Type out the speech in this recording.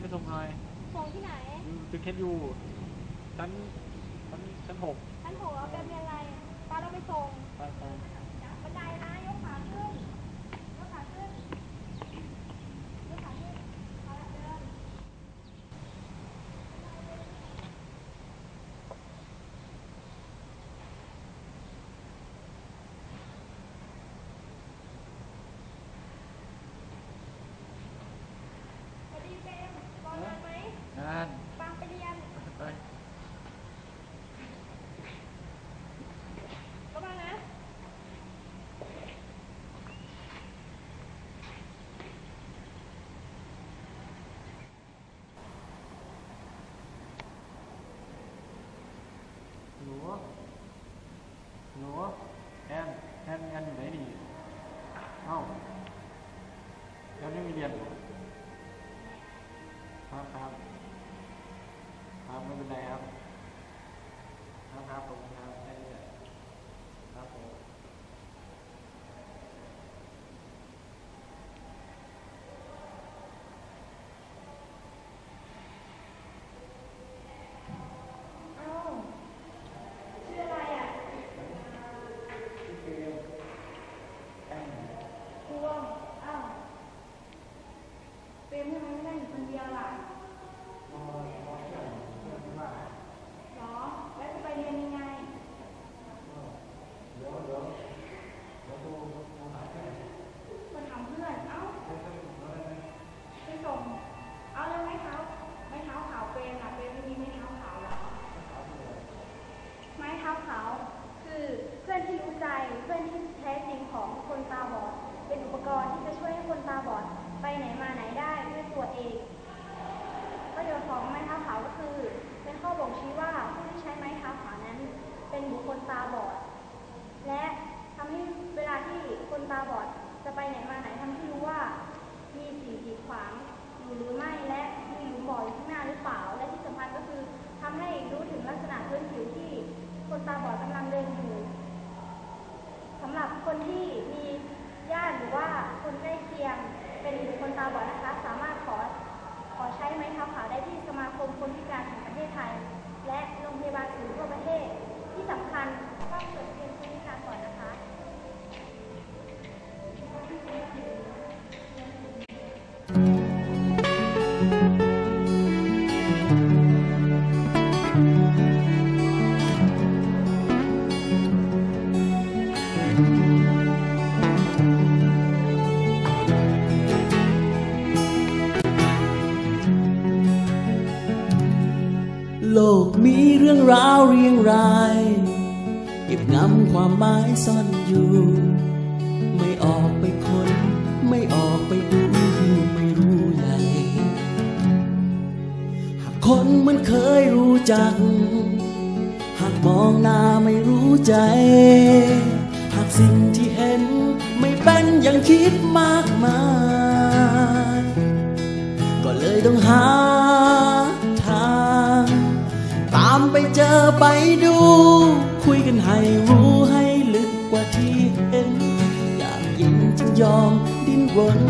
อที่ดไหนแอดแอดไปส่งหน่อยส่งที่ไหนอยู่ตึกเคสยูชั้นชั้นชั้นหกชั้นหกเอาแบบเรียนอะไรป้าเราไปส่ง ไปไป บันไดนะ ยกขาขึ้น ยกขาขึ้น ยกขาขึ้นเอาละเดิน สวัสดีเจมส์รอนานไหม งาน ปังไปเรียน ไป ก็มานะ หนูหนูแอนแอนแอนอยู่ไหนนี่เอ้าแอนไม่มีเรียนเหรอ ครับครับครับไม่เป็นไรครับครับครับผมครับได้เลยครับผม เอ้าชื่ออะไรอะพวงเอ้าเปรมทำไมไม่ได้อยู่คนเดียวล่ะหรอ แล้วจะไปเรียนยังไง มาถามเพื่อน เอ้า ไปส่ง เอาแล้วไม้เท้า ไม้เท้าขาวเปรมล่ะเปรมไม่มีไม้เท้าขาวเหรอ ไม้เท้าขาวคือเพื่อนที่รู้ใจเพื่อนที่แท้จริงของคนตาบอด เป็นอุปกรณ์ที่จะช่วยให้คนตาบอด ไปไหนมาไหนได้ด้วยตัวเอง ประโยชน์ของไม้เท้าขาวก็คือ เป็นข้อบ่งชี้ว่าผู้ที่ใช้ไม้เท้าขาวนั้น เป็นบุคคลตาบอด และทำให้เวลาที่คน ตาบอด จะไปไหนมาไหนทำให้รู้ว่า มีสิ่งกีดขวางอยู่หรือไม่และมีหลุมบ่ออยู่ข้างหน้าหรือเปล่า และที่สำคัญก็คือทำให้รู้ถึงลักษณะพื้นผิวที่คนตาบอดกำลังเดินอยู่สำหรับคนที่มีญาติหรือว่าคนใกล้เคียงเป็นคนตาบอดนะคะ โลกมีเรื่องราวเรียงราย เก็บงำความหมายซ่อนอยู่ ไม่ออกไปคน ไม่ออกไปดูไม่รู้ใหญ่หากคนมันเคยรู้จัก หากมองหน้าไม่รู้ใจ หากสิ่งที่เห็นไม่เป็นอย่างคิดมากมาย ก็เลยต้องหา ธอไปดู คุยกันให้รู้ให้ลึกกว่าที่เห็น อยากยินจึงยอมดิ้นรน